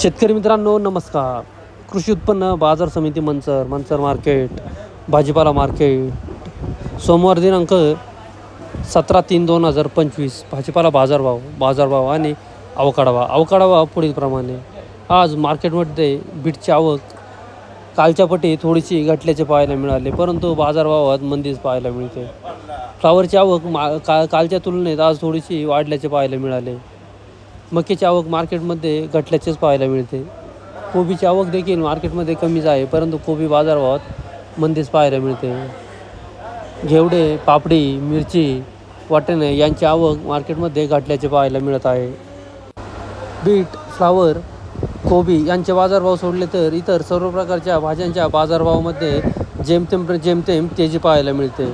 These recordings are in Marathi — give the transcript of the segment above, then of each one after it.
शेतकरी मित्रांनो नमस्कार. कृषी उत्पन्न बाजार समिती मंचर मंचर मार्केट भाजीपाला मार्केट. सोमवार दिनांक सतरा तीन दोन हजार पंचवीस भाजीपाला बाजारभाव बाजारभाव आणि अवकाडावा अवकाडावा पुढीलप्रमाणे आज मार्केटमध्ये बीटची आवक कालच्या पटी थोडीशी घटल्याचे पाहायला मिळाले परंतु बाजारभावात मंदीच पाहायला मिळते. फ्लावरची आवक मा का कालच्या तुलनेत आज थोडीशी वाढल्याचे पाहायला मिळाले. मक्याची आवक मार्केटमध्ये घटल्याचेच पाहायला मिळते. कोबीची आवक देखील मार्केटमध्ये कमीच आहे परंतु कोबी बाजारभावात मंदीच पाहायला मिळते. घेवडे पापडी मिरची वाटणे यांची आवक मार्केटमध्ये घटल्याचे पाहायला मिळत आहे. बीट फ्लावर कोबी यांचे बाजारभाव सोडले तर इतर सर्व प्रकारच्या भाज्यांच्या बाजारभावामध्ये जेमतेम जेमतेम तेजी पाहायला मिळते.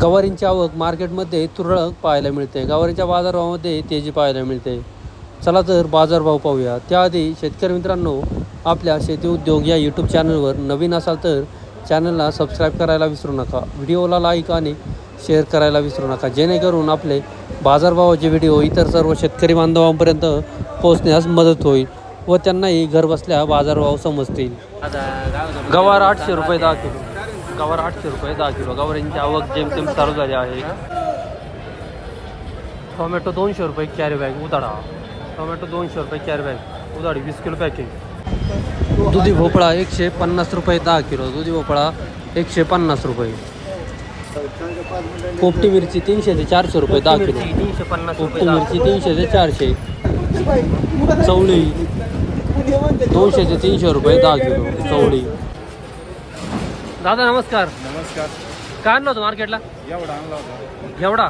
गवारींची आवक मार्केटमध्ये तुरळक पाहायला मिळते. गवारीच्या बाजारभावामध्ये तेजी पाहायला मिळते. चला तर बाजारभाव पाहूया. त्याआधी शेतकरी मित्रांनो आपल्या शेती उद्योग या यूट्यूब चॅनलवर नवीन असाल तर चॅनलला सबस्क्राईब करायला विसरू नका. व्हिडिओला लाईक आणि शेअर करायला विसरू नका. जेणेकरून आपले बाजारभावाचे व्हिडिओ इतर सर्व शेतकरी बांधवांपर्यंत पोहोचण्यास मदत होईल व त्यांनाही घरबसल्या बाजारभाव समजतील. गवार आठशे रुपये दहा किलो गवार आठशे रुपये दहा किलो गवारींची आवक जेमतेम चालू झाली आहे. टोमॅटो दोनशे रुपये कॅरी बॅग उदाडा टोमॅटो दोनशे रुपये कॅरी बॅग उदाडी वीस किलो पॅकिंग दुधी भोपळा एकशे पन्नास रुपये दहा किलो. दुधी भोपळा एकशे पन्नास रुपये. पोपटी मिरची तीनशे ते चारशे रुपये दहा किलो तीनशे पन्नास पोपटी मिरची तीनशे ते चारशे. चवळी दोनशे ते तीनशे रुपये दहा किलो. चवळी. दादा नमस्कार. नमस्कार. काय आणलं होतं मार्केटला? एवढा आणला होता. एवढा?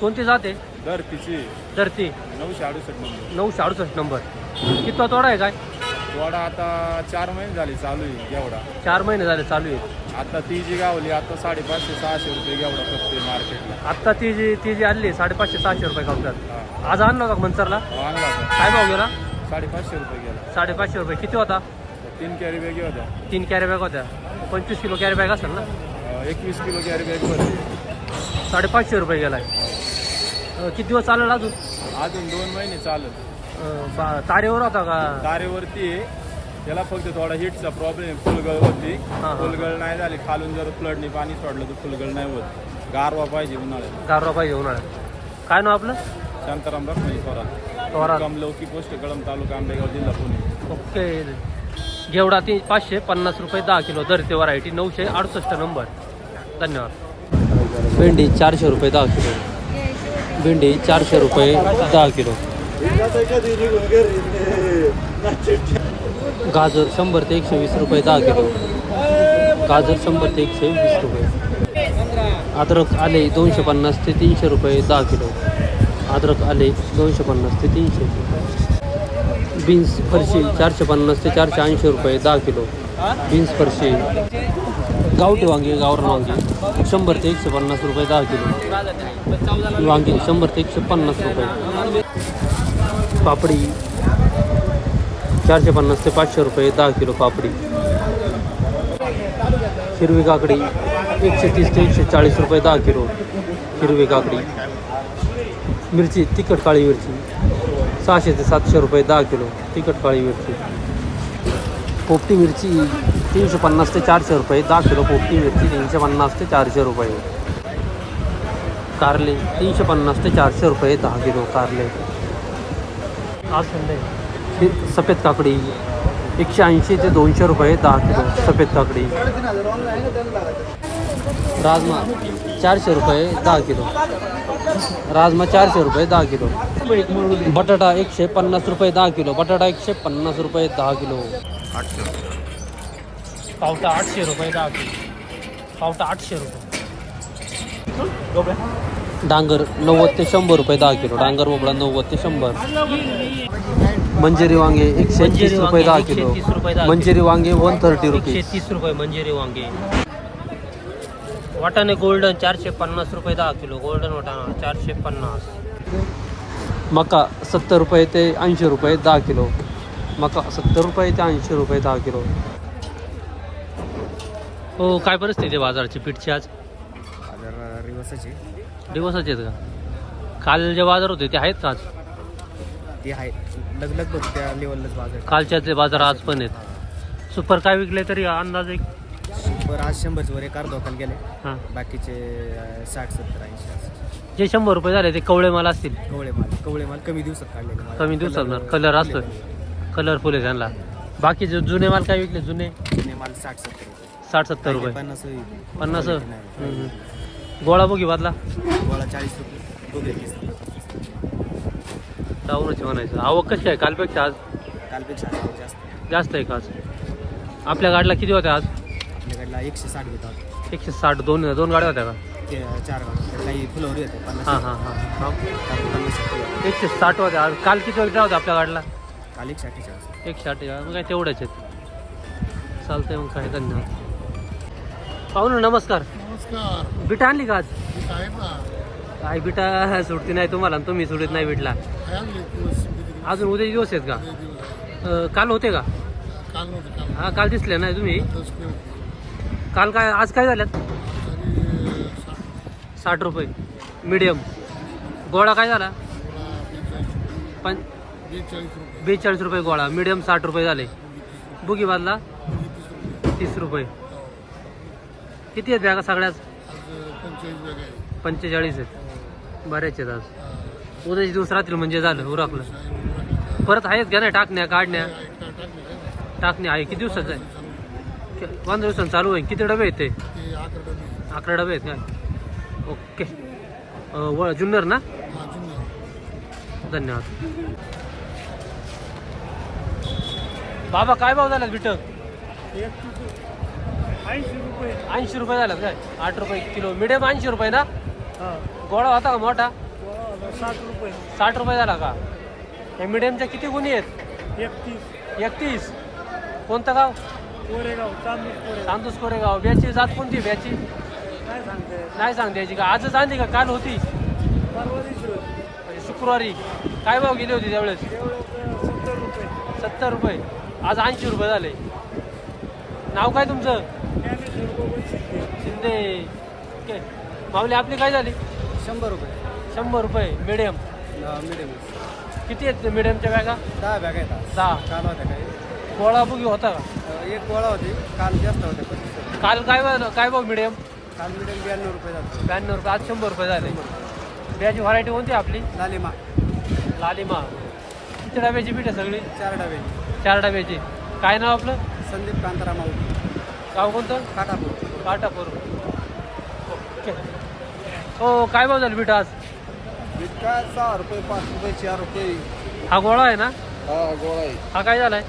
कोणती जाते दर तिची तर ती नऊशे अडुसष्ट नंबर. नऊशे अडुसष्ट नंबर. कितवा तोडा आहे काय? थोडा आता चार महिने झाले चालू आहे एवढा. चार महिने झाले चालू आहे. आता ती जी गावली आता साडेपाचशे सहाशे रुपये एवढा फक्त मार्केटला. आत्ता ती जी ती जी आणली साडेपाचशे सहाशे रुपये हा. आज आणला का मनसरला हो, आणला होता. काय भाव गेला? साडेपाचशे रुपये गेला. साडेपाचशे रुपये. किती होता? तीन कॅरी बॅग होत्या. तीन कॅरी बॅग होत्या. पंचवीस किलो कॅरी बॅग असेल ना? एकवीस किलो कॅरी बॅग भरली साडेपाचशे रुपये गेलाय. अं, किती दिवस चालेल अजून? अजून दोन महिने बा- तारेवर होता का? तारेवरती आहे. त्याला फक्त थोडा हिटचा प्रॉब्लेम आहे फुलगळ होती. फुलगळ नाही झाली खालून जर फ्लडनी पाणी सोडलं तर फुलगळ नाही होत. गारवा पाहिजे उन्हाळ्यात. गारवा पाहिजे उन्हाळ्यात. काय नाव आपलं? शांताराम रखमाई स्वरा पवार कमलौकी पोस्ट कळम तालुका आंबेगाव जिल्हा पुणे. ओके. घेवडा ती पाचशे पन्नास रुपये दहा किलो धरते व्हरायटी नऊशे अडुसष्ट नंबर. धन्यवाद. भेंडी चारशे रुपये दहा किलो. भेंडी चारशे रुपये दहा किलो. गाजर शंभर ते एकशे वीस रुपये दहा किलो. गाजर शंभर ते एकशे वीस रुपये. अद्रक आले दोनशे पन्नास ते तीनशे रुपये दहा किलो. अद्रक आले दोनशे पन्नास ते तीनशे. बीन्स फरशी, चारशे पन्नास ते चारशे ऐंशी रुपये, दहा किलो. बीन्स फरशी. गावठी वांगी, गावरान वांगी. शंभर ते एकशे पन्नास रुपये, दहा किलो. वांगी शंभर ते एकशे पन्नास रुपये. पापडी, चारशे पन्नास ते पाचशे रुपये, दहा किलो पापडी. हिरवी काकडी, एकशे तीस ते एकशे चाळीस रुपये, दहा किलो. हिरवी काकडी. मिरची, तिखट काळी मिरची. सहाशे ते सातशे रुपये दहा किलो तिखट काळी मिरची. पोपटी मिरची तीनशे पन्नास ते चारशे रुपये दहा किलो पोपटी मिरची तीनशे पन्नास ते चारशे रुपये. कारले तीनशे पन्नास ते चारशे रुपये दहा किलो कारले. सफेद काकडी. एकशे ऐंशी ते दोनशे रुपये दहा किलो सफेद काकडी. राजमा चारशे रुपये दहा किलो. राजमा चारशे रुपये दहा किलो. बटाटा एकशे पन्नास रुपये दहा किलो. बटाटा एकशे पन्नास रुपये दहा किलो. पावटा आठशे रुपये दहा किलो. पावटा आठशे रुपये. डांगर नव्वद ते शंभर रुपये दहा किलो. डांगर बोबडा नव्वद ते शंभर. मंजेरी वांगे एकशे तीस रुपये दहा किलो. मंजेरी वांगे वन थर्टी रुपीज तीस रुपये मंजिरी वांगे. वाटाणे गोल्डन चारशे पन्नास रुपये दहा किलो. गोल्डन वाटाणा चारशे पन्नास. मका सत्तर रुपये ते ऐंशी रुपये दहा किलो. मका सत्तर रुपये ते ऐंशी रुपये दहा किलो. हो काय परिस्थिती आहे बाजाराची? पीठची आज? रिवर्साची. दिवसाचे आहेत का? काल जे बाजार होते ते आहेत का आज? ती आहे लग लगभग त्या लेवललाच बाजार. कालच्याचे बाजार आज पण आहेत. सुपर काय विकले तरी अंदाज? एक बरं आज शंभरच्या वर एक अर्धा गेले. हां. बाकीचे अं, साठ सत्तर ऐंशी असं. जे शंभर रुपये झाले ते कवळे माल असतील? कवळे माल कवळे माल कमी दिवसात काढलेले माल. कमी दिवसात ना? कलर- असतो कलरफुल आहे त्यांना. बाकीचे जुने माल काय विकले? जुने? जुने माल साठ सत्तर रुपये. साठ सत्तर रुपये. पन्नास? पन्नास. हम्म, हम्म. गोळा बघी बादला. गोळा चाळीस रुपये. म्हणायचं. आवक कशी आहे कालपेक्षा आज? कालपेक्षा जास्त जास्त आहे का आज? आपल्या गाडीला किती होत्या आज? आपल्याकडला एकशे साठ घेतात एकशे साठ. दोन दोन गाड्या होत्या का? चार गाड्या काही फुलावर पन्नास हां हां हां. एकशे साठ होत्या आज. काल किती वाजता होत्या आपल्या गाडीला? काल एकशे अठ्ठेचाळीस एकशे मग काय तेवढ्याच आहेत. चालतंय मग काय धन्यवाद. पाहू ना नमस्कार. नमस्कार बिटा आणली का आज? मी साहेब ना. काय बिटा सुटती नाही तुम्हाला आणि तुम्ही सुटत नाही बिटला. काय आणले दिवस किती अजून उद्याचे दिवस आहेत का? दिवस अं, काल होते का? काल नव्हतं काल हा काल दिसले नाही तुम्ही? दस किलो काय आज काय झाल्यात? तरी साठ. साठ रुपये. मीडियम. गोळा काय झाला? बेचाळीस पण बेचाळीस रुपये. बेचाळीस रुपये गोळा. मीडियम साठ रुपये झाले. बुगी बादला? तीस रुपये. किती आहेत बॅगा सगळ्याच पंचेचाळीस बॅग आहे पंचेचाळीस आहेत बऱ्याच आहेत आज. उद्याचे दिवस राहतील म्हणजे झालं उरकलं. परत आहेत का नाही टाकण्या काढण्या? टाकण्या आहे किती दिवसाचं आहे? पंधरा दिवसांनी चालू आहे. किती डबे आहेत ते? अकरा डबे आहेत. काय ओके. व जुन्नर ना? हा धन्यवाद. बाबा काय भाव झाला बिट? ऐंशी रुपये. ऐंशी रुपये झाल्यात काय? आठ रुपये किलो. मिडियम ऐंशी रुपये ना? गोळा होता का मोठा? साठ रुपये. साठ रुपये झाला का? या मिडियमच्या किती गुन्हे आहेत? एकतीस. एकतीस. कोणतं गाव? कोरेगाव चांदूर कोरेगाव. चांदूस कोरेगाव. ब्याची जात कोणती ब्याची? काय सांगते नाही सांगते याची. का आजच आणली का? काल होती. परवा दिवशी म्हणजे शुक्रवारी. काय भाव गेली होती त्यावेळेस? सत्तर रुपये. सत्तर रुपये. आज ऐंशी रुपये झाले. नाव काय तुमचं? शिंदे. ओके. माऊली आपली काय झाली? शंभर रुपये. शंभर रुपये मिडियम मिडियम किती आहेत मिडियमच्या बॅगा? दहा बॅग आहेत दहा. काल होत्या काही. गोळा बुगी होता का? एक गोळा होती. काल जास्त होते पंचवीस काल काय भाव- काय भाव मिडियम काल मिडियम ब्याण्णव रुपये जातो ब्याण्णव रुपये आज शंभर रुपये झाले. ब्याची व्हरायटी कोणती आपली? लालिमा. लालिमा. किती डब्याची पीठ आहे सगळी? चार डबे. चार डब्याची. काय नाव आपलं? संदीप कांतारा माऊ गाव कोणतं? काटापूर काटापूर ओके. हो काय भाव झालं बीट आज? काय सहा रुपये पाच रुपये चार रुपये. हा गोळा आहे ना? हा गोळा आहे. हा काय झालाय?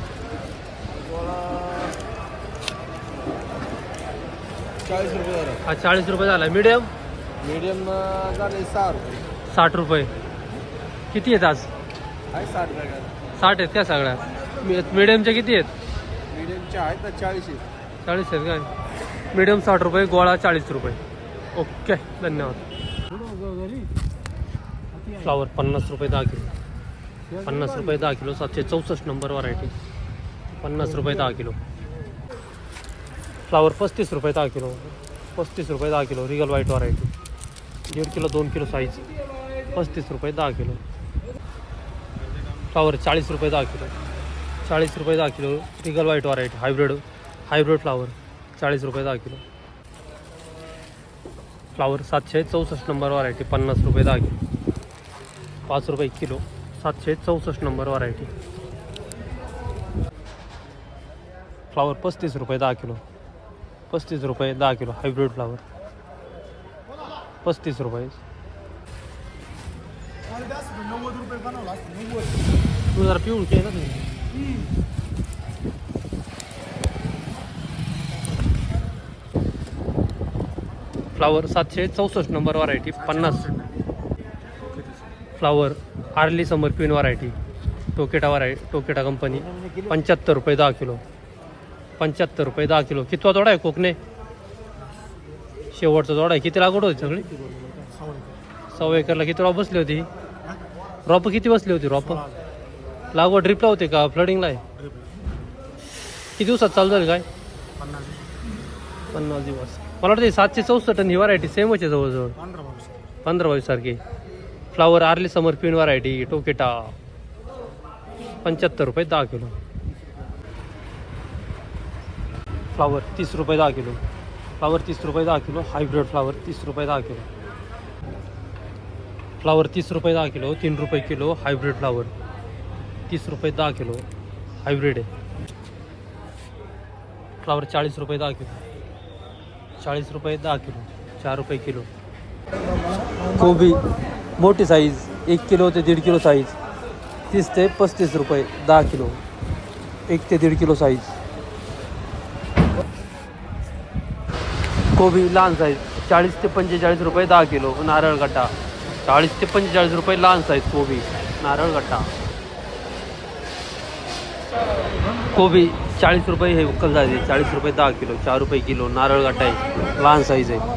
चाळीस रुपये झाला. हा चाळीस रुपये झाला. मीडियम मीडियम झाले सहा रुपये. साठ रुपये. किती आहेत आज? आहे साठ साठ आहेत का सगळ्या मीडियमच्या किती आहेत? मीडियमच्या आहेत ना चाळीस आहेत. चाळीस आहेत काय मिडियम साठ रुपये गोळा चाळीस रुपये. ओके धन्यवाद. फ्लावर पन्नास रुपये दहा किलो. पन्नास रुपये दहा किलो सातशे चौसष्ट नंबर व्हरायटी पन्नास रुपये दहा किलो. फ्लावर पस्तीस रुपये दहा किलो. पस्तीस रुपये दहा किलो रिगल व्हाईट व्हरायटी दीड किलो दोन किलो साईज पस्तीस रुपये दहा किलो. फ्लावर चाळीस रुपये दहा किलो. चाळीस रुपये दहा kilo regal white variety hybrid hybrid flower चाळीस रुपये दहा किलो. फ्लावर सातशे चौसष्ट नंबर व्हरायटी पन्नास रुपये दहा किलो. पाच रुपये किलो सातशे चौसष्ट नंबर व्हरायटी फ्लावर पस्तीस रुपये दहा किलो पस्तीस रुपये दहा किलो हायब्रिड फ्लावर. पस्तीस रुपये. तू जरा पिऊन ना तुम्ही. फ्लावर सातशे चौसष्ट नंबर व्हरायटी पन्नास. Flower early summer queen variety Tokita variety Tokita company पंच्याहत्तर रुपये दहा किलो. पंच्याहत्तर रुपये दहा किलो. कितवा तोडा आहे कोकणे? शेवटचा तोडा आहे. किती लागवड होती सगळी? सव्वा एकरला किती रॉप बसली होती? रॉप किती बसली होती रॉप लागवड ड्रिपला होते का? फ्लडिंगला आहे? किती दिवसात चालू झाली काय? पन्नास दिवस. मला वाटतं सातशे चौसष्ट ही व्हरायटी सेमच आहे जवळजवळ. पंधरा बावीस सारखी. Flower early summer pin variety Tokita. पंच्याहत्तर रुपये दहा किलो. फ्लावर तीस रुपये दहा किलो. फ्लावर तीस रुपये दहा किलो. हायब्रिड फ्लावर तीस रुपये दहा किलो. फ्लावर तीस रुपये दहा किलो. तीन रुपये किलो हायब्रिड फ्लावर तीस रुपये दहा किलो. हायब्रिड आहे. फ्लावर चाळीस रुपये दहा किलो. चाळीस रुपये दहा किलो चार रुपये किलो. कोबी मोठी साईज एक किलो ते दीड किलो साईज तीस ते पस्तीस रुपये दहा किलो एक ते दीड किलो साईज कोबी लहान साईज चाळीस ते पंचेचाळीस रुपये दहा किलो नारळ गट्टा. चाळीस ते पंचेचाळीस रुपये लहान साईज कोबी नारळ गट्टा. कोबी चाळीस रुपये हे उकल जायचे चाळीस रुपये दहा किलो चार रुपये किलो नारळ गाठा आहे लहान साईज आहे.